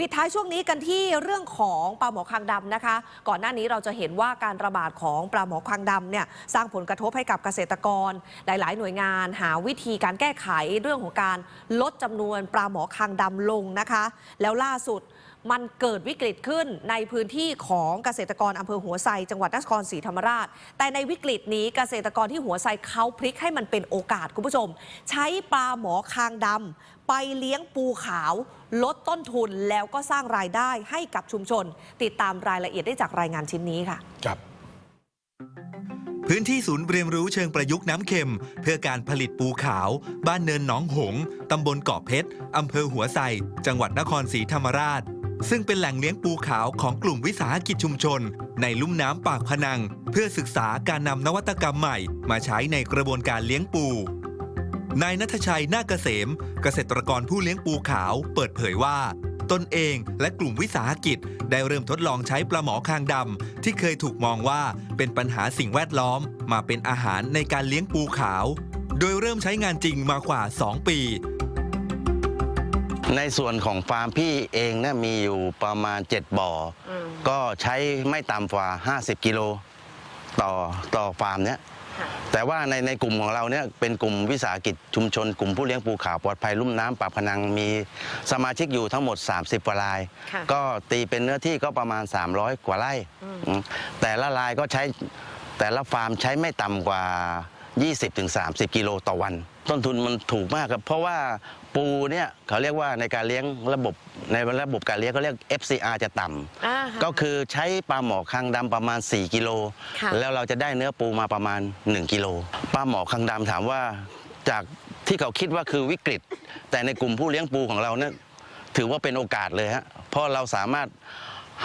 ปิดท้ายช่วงนี้กันที่เรื่องของปลาหมอคางดำนะคะ ก่อนหน้านี้เราจะเห็นว่าการระบาดของปลาหมอคางดำเนี่ยสร้างผลกระทบให้กับเกษตรกร หลาย ๆ หน่วยงาน หาวิธีการแก้ไขเรื่องของการลดจำนวนปลาหมอคางดำลงนะคะ แล้วล่าสุดมันเกิดวิกฤตขึ้นในพื้นที่ของเกษตรกรอำเภอหัวไซจังหวัดนครศรีธรรมราช แต่ในวิกฤตนี้เกษตรกรที่หัวไซเขาพลิกให้มันเป็นโอกาสคุณผู้ชม ใช้ปลาหมอคางดำไปเลี้ยงปูขาว ลดต้นทุนแล้วก็สร้างรายได้ให้กับชุมชน ติดตามรายละเอียดได้จากรายงานชิ้นนี้ค่ะครับพื้นที่ศูนย์เรียนรู้เชิงประยุกต์น้ำเค็ม เพื่อการผลิตปูขาว บ้านเนินหนองหงส์ตำบลเกาะเพชร อำเภอหัวไซจังหวัดนครศรีธรรมราช ซึ่งเป็นแหล่งเลี้ยงปูขาวของกลุ่มวิสาหกิจชุมชน ในลุ่มน้ำปากพนัง เพื่อศึกษาการนำนวัตกรรมใหม่ มาใช้ในกระบวนการเลี้ยงปูนายนัทชัยนาเกษม เกษตรกรผู้เลี้ยงปูขาว เปิดเผยว่า ตนเองและกลุ่มวิสาหกิจ ได้เริ่มทดลองใช้ปลาหมอคางดำที่เคยถูกมองว่าเป็นปัญหาสิ่งแวดล้อม มาเป็นอาหารในการเลี้ยงปูขาว โดยเริ่มใช้งานจริงมากว่า 2 ปี ในส่วนของฟาร์มพี่เองเนี่ยมีอยู่ประมาณ 7 บ่ออก็ใช้ไม่ต่ำกว่า 50 กิโลต่อต่อฟาร์มเนี้ยแต่ว่าในในกลุ่มของเราเนี่ยเป็นกลุ่มวิสาหกิจชุมชน กลุ่มผู้เลี้ยงปูขาวปลอดภัยลุ่มน้ำปากพนังมีสมาชิกอยู่ทั้งหมด 30กว่าราย ค่ะ ก็ตีเป็นเนื้อที่ก็ประมาณ 300 กว่าไร่อืมแต่ละรายก็ใช้แต่ละฟาร์มใช้ไม่ต่ำกว่า 20-30 กิโลต่อวัน ต้นทุนมันถูกมากครับ เพราะว่าปูเนี่ยเขาเรียกว่าในการเลี้ยงระบบในระบบการเลี้ยงเขาเรียก FCR จะต่ำอ่าก็คือใช้ปลาหมอคางดำประมาณ 4 กิโลค่ะแล้วเราจะได้เนื้อปูมาประมาณ 1 กิโลปลาหมอคางดำถามว่าจากที่เขาคิดว่าคือวิกฤต แต่ในกลุ่มผู้เลี้ยงปูของเราเนี่ยถือว่าเป็นโอกาสเลยฮะเพราะเราสามารถ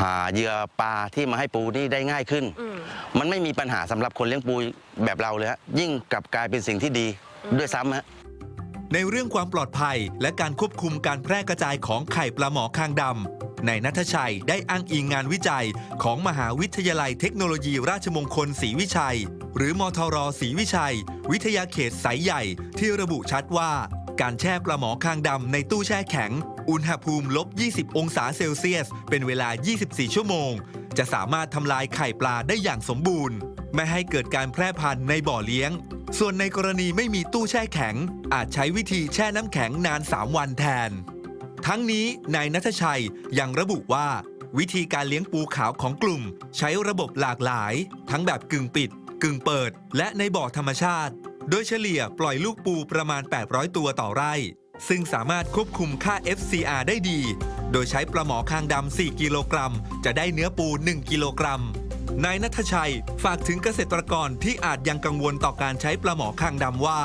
หาเหยื่อปลาที่มาให้ปูนี่ได้ง่ายขึ้นอืมมันไม่มีปัญหาสำหรับคนเลี้ยงปูแบบเราเลยฮะยิ่งกลับกลายเป็นสิ่งที่ดีด้วยซ้ำฮะในเรื่องความปลอดภัยและการควบคุมการแพร่กระจายของไข่ปลาหมอคางดำนายนัทชัยได้อ้างอิงงานวิจัยของมหาวิทยาลัยเทคโนโลยีราชมงคลศรีวิชัย หรือมทรศรีวิชัย วิทยาเขตสายใหญ่ที่ระบุชัดว่า การแช่ปลาหมอคางดำในตู้แช่แข็ง อุณหภูมิลบ 20 องศาเซลเซียส เป็นเวลา 24 ชั่วโมง จะสามารถทำลายไข่ปลาได้อย่างสมบูรณ์ ไม่ให้เกิดการแพร่พันธุ์ในบ่อเลี้ยง ส่วนในกรณีไม่มีตู้แช่แข็ง อาจใช้วิธีแช่น้ำแข็งนาน 3 วันแทน ทั้งนี้นายนัทชัยยังระบุว่า วิธีการเลี้ยงปูขาวของกลุ่ม ใช้ระบบหลากหลาย ทั้งแบบกึ่งปิด กึ่งเปิด และในบ่อธรรมชาติ โดยเฉลี่ยปล่อยลูกปูประมาณ 800 ตัวต่อไร่ ซึ่งสามารถควบคุมค่า FCR ได้ดี โดยใช้ปลาหมอคางดำ 4 กิโลกรัม จะได้เนื้อปู 1 กิโลกรัม นายนัทชัยฝากถึงเกษตรกรที่อาจยังกังวลต่อการใช้ปลาหมอคางดำว่า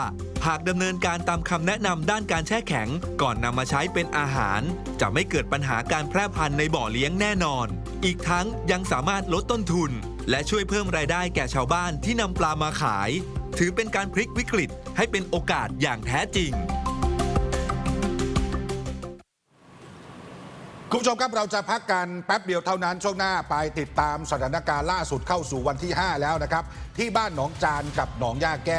หากดำเนินการตามคำแนะนำด้านการแช่แข็ง ก่อนนำมาใช้เป็นอาหาร จะไม่เกิดปัญหาการแพร่พันธุ์ในบ่อเลี้ยงแน่นอน อีกทั้งยังสามารถลดต้นทุน และช่วยเพิ่มรายได้แก่ชาวบ้านที่นำปลามาขาย ถือเป็นการพลิกวิกฤตให้เป็นโอกาสอย่างแท้จริง คุณผู้ชมครับเราจะพักกันแป๊บเดียวเท่านั้นช่วงหน้าไปติดตามสถานการณ์ล่าสุดเข้าสู่วันที่ 5 แล้วนะครับ ที่บ้านหนองจานกับหนองย่าแก้ว